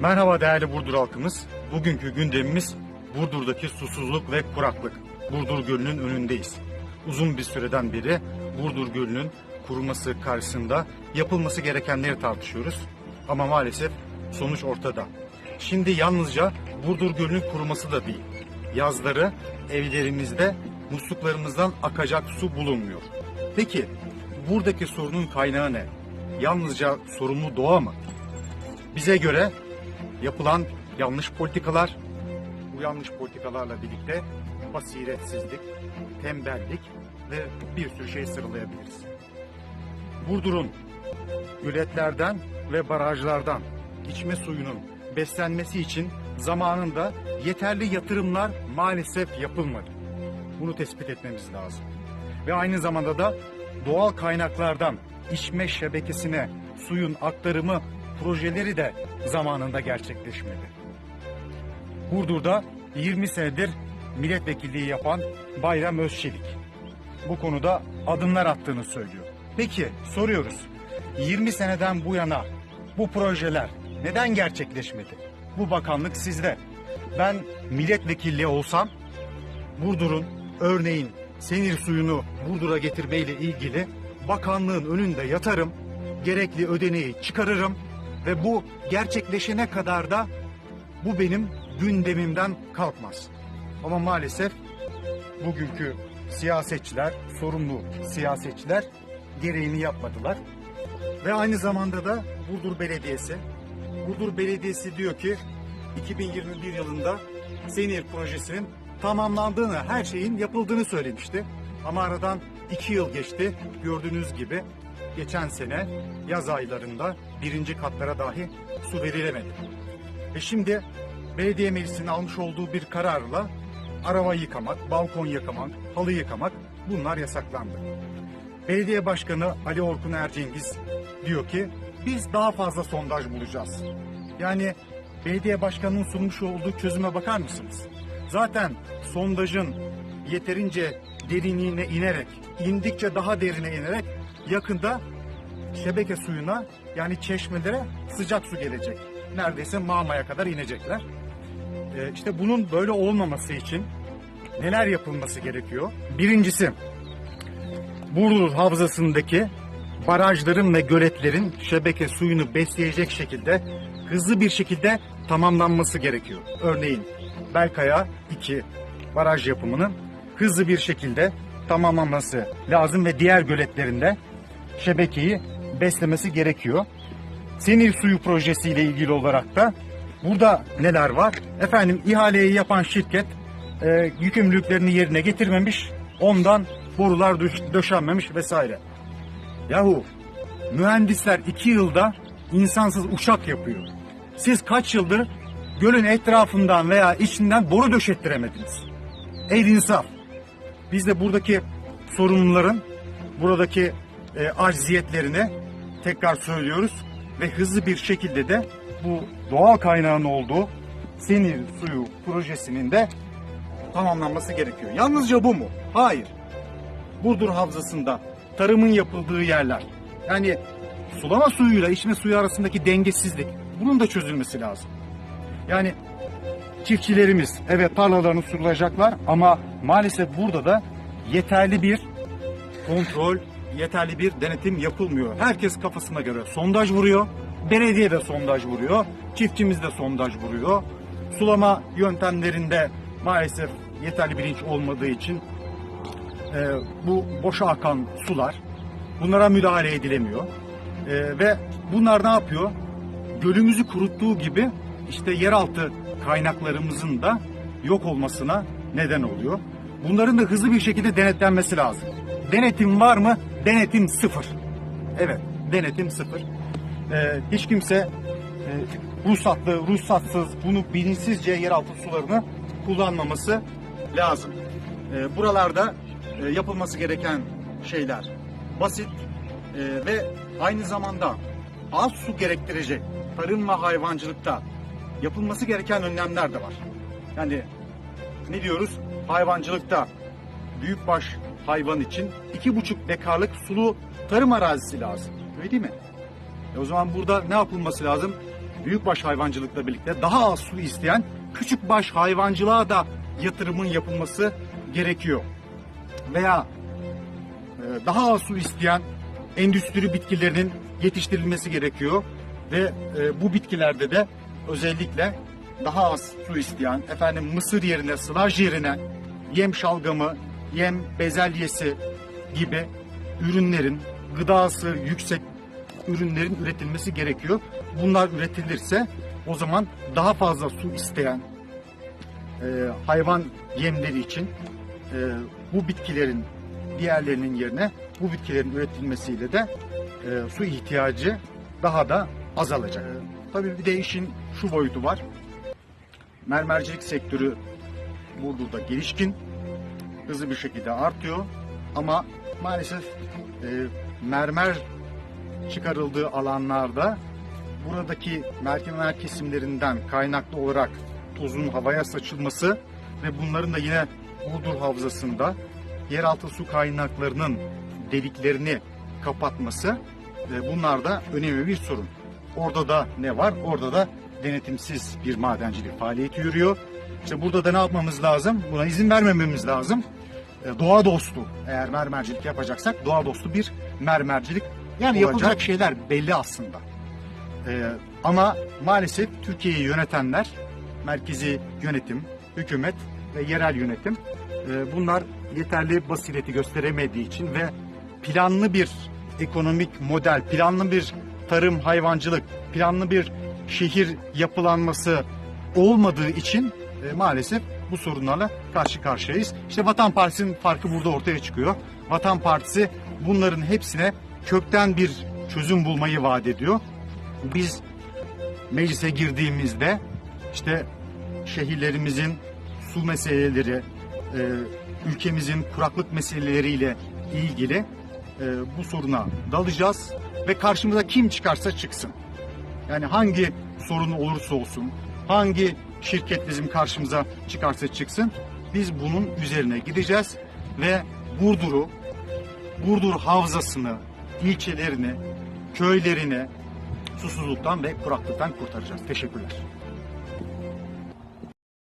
Merhaba değerli Burdur halkımız. Bugünkü gündemimiz Burdur'daki susuzluk ve kuraklık. Burdur Gölü'nün önündeyiz. Uzun bir süreden beri Burdur Gölü'nün kuruması karşısında yapılması gerekenleri tartışıyoruz. Ama maalesef sonuç ortada. Şimdi yalnızca Burdur Gölü'nün kuruması da değil. Yazları evlerimizde musluklarımızdan akacak su bulunmuyor. Peki buradaki sorunun kaynağı ne? Yalnızca sorumlu doğa mı? Bize göre yapılan yanlış politikalar, bu yanlış politikalarla birlikte basiretsizlik, tembellik ve bir sürü şey sıralayabiliriz. Burdur'un göletlerden ve barajlardan içme suyunun beslenmesi için zamanında yeterli yatırımlar maalesef yapılmadı. Bunu tespit etmemiz lazım. Ve aynı zamanda da doğal kaynaklardan içme şebekesine suyun aktarımı projeleri de zamanında gerçekleşmedi. Burdur'da 20 senedir milletvekilliği yapan Bayram Özçelik bu konuda adımlar attığını söylüyor. Peki soruyoruz. 20 seneden bu yana bu projeler neden gerçekleşmedi? Bu bakanlık sizde. Ben milletvekilliği olsam Burdur'un örneğin Senir suyunu Burdur'a getirmeyle ilgili bakanlığın önünde yatarım, gerekli ödeneği çıkarırım ve bu gerçekleşene kadar da bu benim gündemimden kalkmaz. Ama maalesef bugünkü siyasetçiler, sorumlu siyasetçiler gereğini yapmadılar. Ve aynı zamanda da Burdur Belediyesi, Burdur Belediyesi diyor ki 2021 yılında Senir projesinin tamamlandığını, her şeyin yapıldığını söylemişti. Ama aradan iki yıl geçti. Gördüğünüz gibi geçen sene yaz aylarında birinci katlara dahi su verilemedi. Ve şimdi belediye meclisinin almış olduğu bir kararla araba yıkamak, balkon yıkamak, halı yıkamak bunlar yasaklandı. Belediye Başkanı Ali Orkun Ercengiz diyor ki biz daha fazla sondaj bulacağız. Yani belediye başkanının sunmuş olduğu çözüme bakar mısınız? Zaten sondajın yeterince derinliğine inerek, indikçe daha derine inerek yakında şebeke suyuna yani çeşmelere sıcak su gelecek. Neredeyse mağmaya kadar inecekler. Ee, işte bunun böyle olmaması için neler yapılması gerekiyor? Birincisi Burdur Havzası'ndaki barajların ve göletlerin şebeke suyunu besleyecek şekilde hızlı bir şekilde tamamlanması gerekiyor. Örneğin Belkaya 2 baraj yapımının hızlı bir şekilde tamamlanması lazım ve diğer göletlerinde şebekeyi beslemesi gerekiyor. Senil suyu projesiyle ilgili olarak da burada neler var? Efendim ihaleyi yapan şirket e, yükümlülüklerini yerine getirmemiş, ondan borular düş, döşenmemiş vesaire. Yahu mühendisler iki yılda insansız uçak yapıyor. Siz kaç yıldır gölün etrafından veya içinden boru döşettiremediniz? Ey insaf. Biz de buradaki sorunların, buradaki e, acziyetlerini tekrar söylüyoruz ve hızlı bir şekilde de bu doğal kaynağın olduğu Senir Suyu projesinin de tamamlanması gerekiyor. Yalnızca bu mu? Hayır. Burdur Havzası'nda tarımın yapıldığı yerler. Yani sulama suyuyla içme suyu arasındaki dengesizlik. Bunun da çözülmesi lazım. Yani çiftçilerimiz evet tarlalarını sulayacaklar ama maalesef burada da yeterli bir kontrol, yeterli bir denetim yapılmıyor. Herkes kafasına göre sondaj vuruyor. Belediye de sondaj vuruyor. Çiftçimiz de sondaj vuruyor. Sulama yöntemlerinde maalesef yeterli bilinç olmadığı için e, bu boşa akan sular bunlara müdahale edilemiyor. E, ve bunlar ne yapıyor? Gölümüzü kuruttuğu gibi işte yeraltı kaynaklarımızın da yok olmasına neden oluyor. Bunların da hızlı bir şekilde denetlenmesi lazım. Denetim var mı? Denetim sıfır. Evet, denetim sıfır. E, hiç kimse e, ruhsatlı, ruhsatsız, bunu bilinçsizce yeraltı sularını kullanmaması lazım. E, buralarda e, yapılması gereken şeyler basit e, ve aynı zamanda az su gerektirecek tarım ve hayvancılıkta yapılması gereken önlemler de var. Yani ne diyoruz? Hayvancılıkta büyükbaş hayvan için iki buçuk dekarlık sulu tarım arazisi lazım. Öyle değil mi? E o zaman burada ne yapılması lazım? büyükbaş hayvancılıkla birlikte daha az su isteyen küçükbaş hayvancılığa da yatırımın yapılması gerekiyor. Veya e, daha az su isteyen endüstri bitkilerinin yetiştirilmesi gerekiyor ve e, bu bitkilerde de özellikle daha az su isteyen efendim mısır yerine sılaj yerine yem şalgamı, yem bezelyesi gibi ürünlerin gıdası yüksek ürünlerin üretilmesi gerekiyor. Bunlar üretilirse o zaman daha fazla su isteyen e, hayvan yemleri için e, bu bitkilerin diğerlerinin yerine bu bitkilerin üretilmesiyle de e, su ihtiyacı daha da azalacak. Tabii bir de işin şu boyutu var. Mermercilik sektörü Burdur'da gelişkin, hızlı bir şekilde artıyor ama maalesef e, mermer çıkarıldığı alanlarda buradaki mermer kesimlerinden kaynaklı olarak tozun havaya saçılması ve bunların da yine Burdur Havzası'nda yeraltı su kaynaklarının deliklerini kapatması e, bunlar da önemli bir sorun. Orada da ne var? Orada da denetimsiz bir madencilik faaliyeti yürüyor. İşte burada da ne yapmamız lazım? Buna izin vermememiz lazım. E, Doğa dostu eğer mermercilik yapacaksak doğa dostu bir mermercilik yani Olacak. yapılacak şeyler belli aslında. Ee, ama maalesef Türkiye'yi yönetenler, merkezi yönetim, hükümet ve yerel yönetim e, bunlar yeterli basireti gösteremediği için ve planlı bir ekonomik model, planlı bir tarım, hayvancılık, planlı bir şehir yapılanması olmadığı için e, maalesef bu sorunlarla karşı karşıyayız. İşte Vatan Partisi'nin farkı burada ortaya çıkıyor. Vatan Partisi bunların hepsine kökten bir çözüm bulmayı vaat ediyor. Biz meclise girdiğimizde işte şehirlerimizin su meseleleri, e, ülkemizin kuraklık meseleleriyle ilgili e, bu soruna dalacağız ve karşımıza kim çıkarsa çıksın. Yani hangi sorun olursa olsun, hangi şirket bizim karşımıza çıkarsa çıksın, biz bunun üzerine gideceğiz ve Burdur'u, Burdur Havzası'nı, ilçelerini, köylerini susuzluktan ve kuraklıktan kurtaracağız. Teşekkürler.